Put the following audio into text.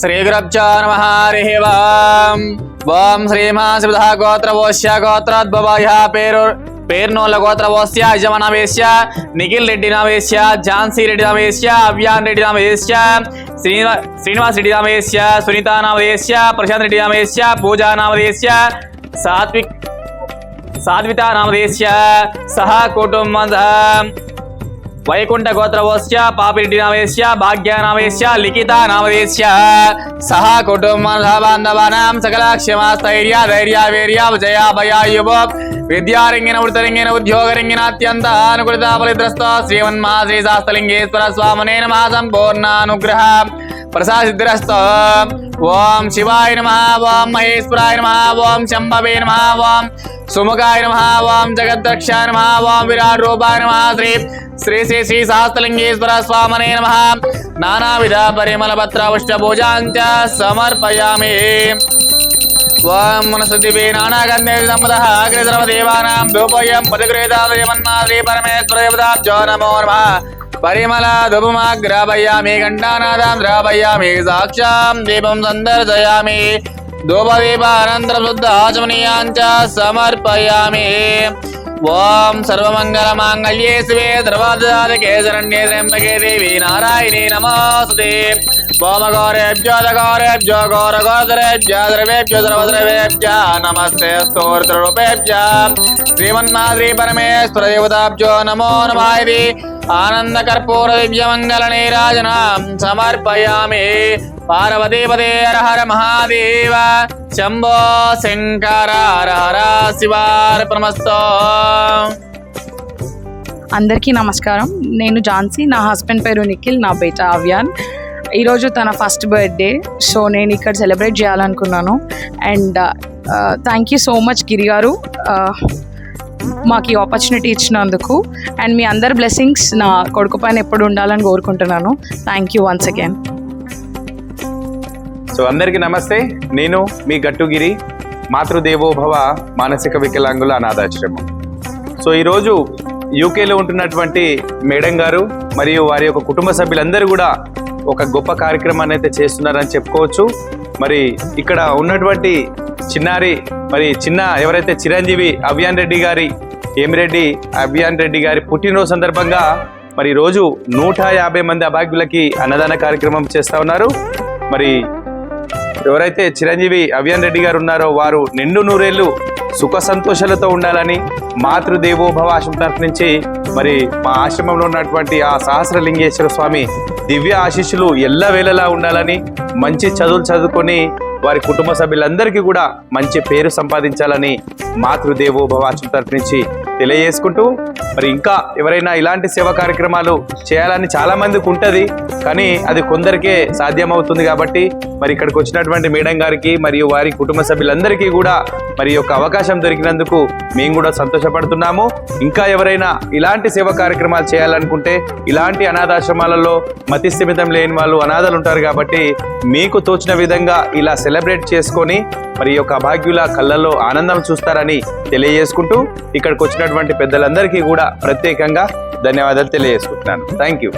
శ్రీగురబ్జో నమ హరి ఓం ఓం శ్రీమాసిబుధ గోత్రవోశ్య గోత్రోద్భవాయ పేరు పేర్నోళ్ళ గోత్రవోస్య యజమానవేశ్య నిఖిల్ రెడ్డి నామేశ్య ఝాన్సీ రెడ్డి నామేశ్య అవ్యాన్ రెడ్డి నామేశ్య శ్రీనివా శ్రీనివాస్ రెడ్డి నామేశ్య సునీత నామదేశ్య ప్రశాంత్ రెడ్డి నామేశ్య పూజా నామదేశ్య సాత్విక్ సాధ్విత నామదేశ్య సహ కుటుంబ వైకుంఠ గోత్రవోశ్య పాపిరెడ్డి నామేశ్య భాగ్య నామేశ్య లిఖిత నామదేశ్య సహా కుటుంబ బాంధవానాం సకల క్షమాస్థైర్య ధైర్య వీర్య జయ భయాయుభ విద్యారంగిన వృతరంగిన ఉద్యోగరంగిన అత్యంత అనుకూలిత ఫలిద్రస్త శ్రీమన్మా శ్రీ శాస్త్రలింగేశ్వర స్వామనే నమ సంపూర్ణానుగ్రహ. ప్రసాదిద్రస్త ఓం శివాయ నమ ఓం మహేశ్వరాయ నమ ఓం శంభవే నమ ఓం సుముఖాయ నమ ఓం జగద్రక్షాయ నమ ఓం విరాట్ రూపాయ నమ శ్రీ శ్రీ శ్రీ శ్రీ సహస్రలింగేశ్వర స్వామనే నమ నానావిధ పరిమళ పత్ర పుష్ట పూజాంచ సమర్పయామి ఓం మనసుదివే నానాగంధే సంపద అగ్రసర్వ దేవానాం ధూపయం పదగ్రేదాదయమన్నా శ్రీ పరమేశ్వర దేవతాభ్యో నమో నమ పరిమళ ధూపమాగ్రాపయామి ఘంటానాదాం ద్రాపయామి సాక్షాం దీపం సందర్శయామి ధూపదీపానంతర శుద్ధ ఆచమనీయాంచ సమర్పయామి ఓం సర్వమంగళ మాంగళ్యే శివే ద్రవాదాకే శరణ్యే త్ర్యంబకే దేవి నారాయణీ నమోస్తుతే ఓమఘోరేభ్యో దఘోరేభ్యో ఘోరఘోదరేభ్య ద్రవేభ్యో ద్రవద్రవేభ్య నమస్తే స్తోత్రరూపేభ్య శ్రీమన్మా శ్రీ పరమేశ్వర దేవతాభ్యో నమో నమః ఇది ఆనంద కర్పూర దివ్యమంగళ నీరాజనం సమర్పయామి. పార్వతీపదే హర హర మహాదేవ. శంభో శంకర హర శివార్పణమస్తో. అందరికీ నమస్కారం. నేను ఝాన్సీ నా హస్బెండ్ పేరు నిఖిల్ నా బేట అవ్యాన్ ఈరోజు తన ఫస్ట్ బర్త్డే సో నేను ఇక్కడ సెలబ్రేట్ చేయాలనుకున్నాను. And thank you so much Giri garu. మాకు ఈ ఆపర్చునిటీ ఇచ్చినందుకు. అండ్ మీ అందరి బ్లెస్సింగ్స్ నా కొడుకు పైన ఎప్పుడు ఉండాలని కోరుకుంటున్నాను. Thank you once again so అందరికీ నమస్తే. నేను మీ గట్టుగిరి మాతృదేవోభవ మానసిక వికలాంగుల అనాథాశ్రమం. సో ఈరోజు యూకేలో ఉంటున్నటువంటి మేడం గారు మరియు వారి యొక్క కుటుంబ సభ్యులందరూ కూడా ఒక గొప్ప కార్యక్రమాన్ని అయితే చేస్తున్నారని చెప్పుకోవచ్చు. మరి ఇక్కడ ఉన్నటువంటి చిన్నారి మరి చిన్న ఎవరైతే చిరంజీవి అభియాన్ రెడ్డి గారి ఏమిరెడ్డి అభియాన్ రెడ్డి గారి పుట్టినరోజు సందర్భంగా మరి రోజు నూట యాభై మంది అభాగ్యులకి అన్నదాన కార్యక్రమం చేస్తా ఉన్నారు. మరి ఎవరైతే చిరంజీవి అవియన్ రెడ్డి గారు ఉన్నారో వారు నిండు నూరేళ్ళు సుఖ సంతోషాలతో ఉండాలని మాతృదేవోభవ ఆశ్రమం తరఫు నుంచి మరి మా ఆశ్రమంలో ఉన్నటువంటి ఆ సహస్రలింగేశ్వర స్వామి దివ్య ఆశీస్సులు ఎల్లవేళలా ఉండాలని మంచి చదువులు చదువుకొని వారి కుటుంబ సభ్యులందరికీ కూడా మంచి పేరు సంపాదించాలని మాతృదేవోభవ ఆశ్రమం తరఫు నుంచి తెలియజేసుకుంటూ మరి ఇంకా ఎవరైనా ఇలాంటి సేవా కార్యక్రమాలు చేయాలని చాలా మందికి ఉంటుంది కానీ అది కొందరికే సాధ్యమవుతుంది కాబట్టి మరి ఇక్కడికి వచ్చినటువంటి మేడం గారికి మరియు వారి కుటుంబ సభ్యులందరికీ కూడా మరి యొక్క అవకాశం దొరికినందుకు మేము కూడా సంతోషపడుతున్నాము. ఇంకా ఎవరైనా ఇలాంటి సేవా కార్యక్రమాలు చేయాలనుకుంటే ఇలాంటి అనాథాశ్రమాలలో మతి స్థిమితం లేని వాళ్ళు అనాథలు ఉంటారు కాబట్టి మీకు తోచిన విధంగా ఇలా సెలబ్రేట్ చేసుకొని మరి యొక్క అభాగ్యుల కళ్ళల్లో ఆనందం చూస్తారని తెలియజేసుకుంటూ ఇక్కడికి వచ్చినటువంటి పెద్దలందరికీ కూడా ప్రత్యేకంగా ధన్యవాదాలు తెలియజేసుకుంటున్నాను. Thank you